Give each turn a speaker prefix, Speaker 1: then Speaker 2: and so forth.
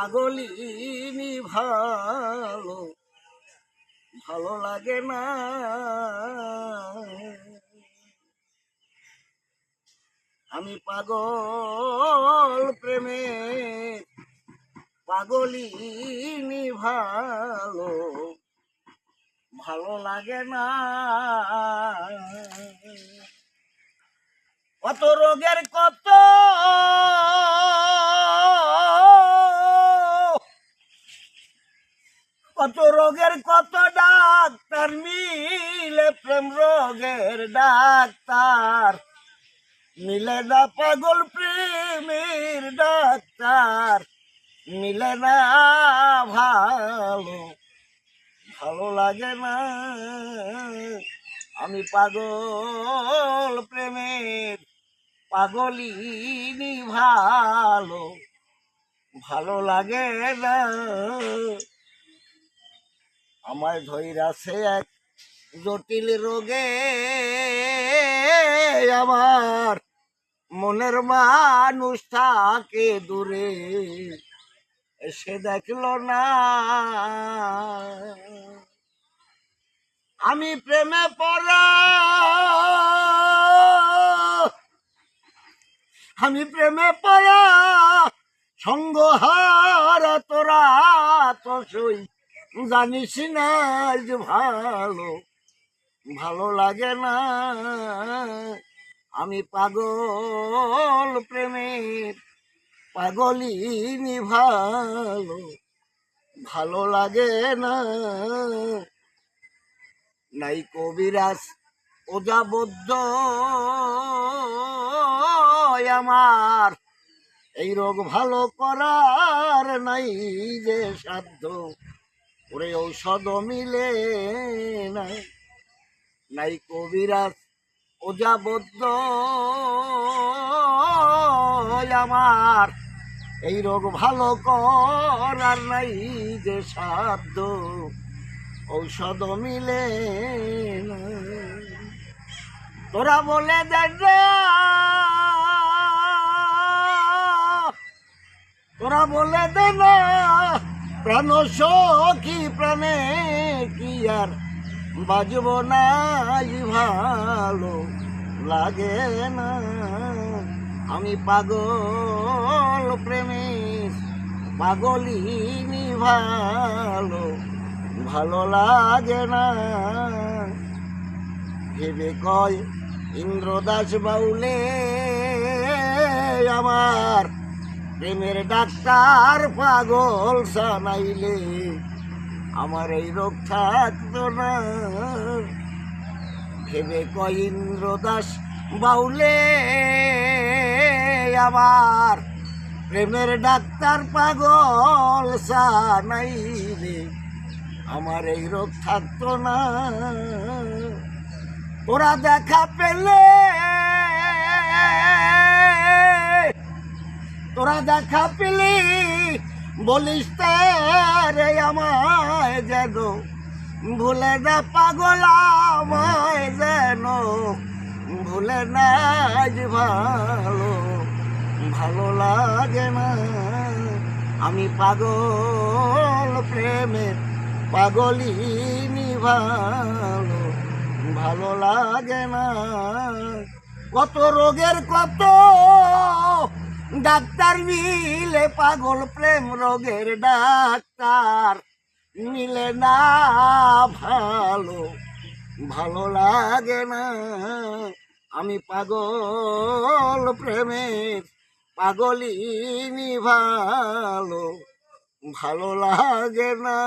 Speaker 1: পাগলিনি ভালো ভালো লাগে না। আমি পাগল প্রেমে, পাগলিনি ভালো ভালো লাগে না। কত রোগের কত কত রোগের, কত ডাক্তার মিলে প্রেম রোগের ডাক্তার। মিলে না পাগল প্রেমের ডাক্তার, মিলে না ভালো ভালো লাগে না। আমি পাগল প্রেমের পাগলিনি ভালো ভালো লাগে না। আমায় ধৈরাছে এক জটিল রোগে আমার মনের মানুষ থাকে দূরে এসে দেখল না। আমি প্রেমে পড়া, আমি প্রেমে পড়া, সঙ্গ হারা তোরা তো সই জানিস না যে ভালো ভালো লাগে না। আমি পাগল প্রেমের পাগলিনি ভালো ভালো লাগে না। নাই কবিরাজ ওজাবদ্ধ আমার, এই রোগ ভালো করার নাই যে সাধ্য। ওরে ঔষধ মিলে নাই নাই কবিরাজ ওজাবদ্ধ আমার। এই রোগ ভালো করার নাই যে সাধ্য ঔষধ মিলে তোরা বলে রে, তোরা বলে দে না। প্রাণ সখী প্রাণে কি আর বাজব না ভালো লাগে না। আমি পাগল প্রেমে পাগলিনি ভালো ভালো লাগে না। ভেবে কয় ইন্দ্রদাস বাউলে আমার প্রেমের ডাক্তার পাগল সানাইলে, আমার এই রোগ থাকতো না। ভেবে কয় ইন্দ্রদাস, বাউলে আমার প্রেমের ডাক্তার পাগল সানাইলে, আমার এই রোগ থাকতো না। ওরা দেখা পেলে দেখা পেলি বলিস রে আমায় যেন, ভুলে না পাগল আমায় যেন, ভুলে না ভালো ভালো লাগে না। আমি পাগল প্রেমের পাগলিনি ভালো ভালো লাগে না। কত রোগের কত ডাক্তার মিলে পাগল প্রেম রোগের ডাক্তার। মিলে না ভালো ভালো লাগে না। আমি পাগল প্রেমের পাগলিনি ভালো ভালো লাগে না।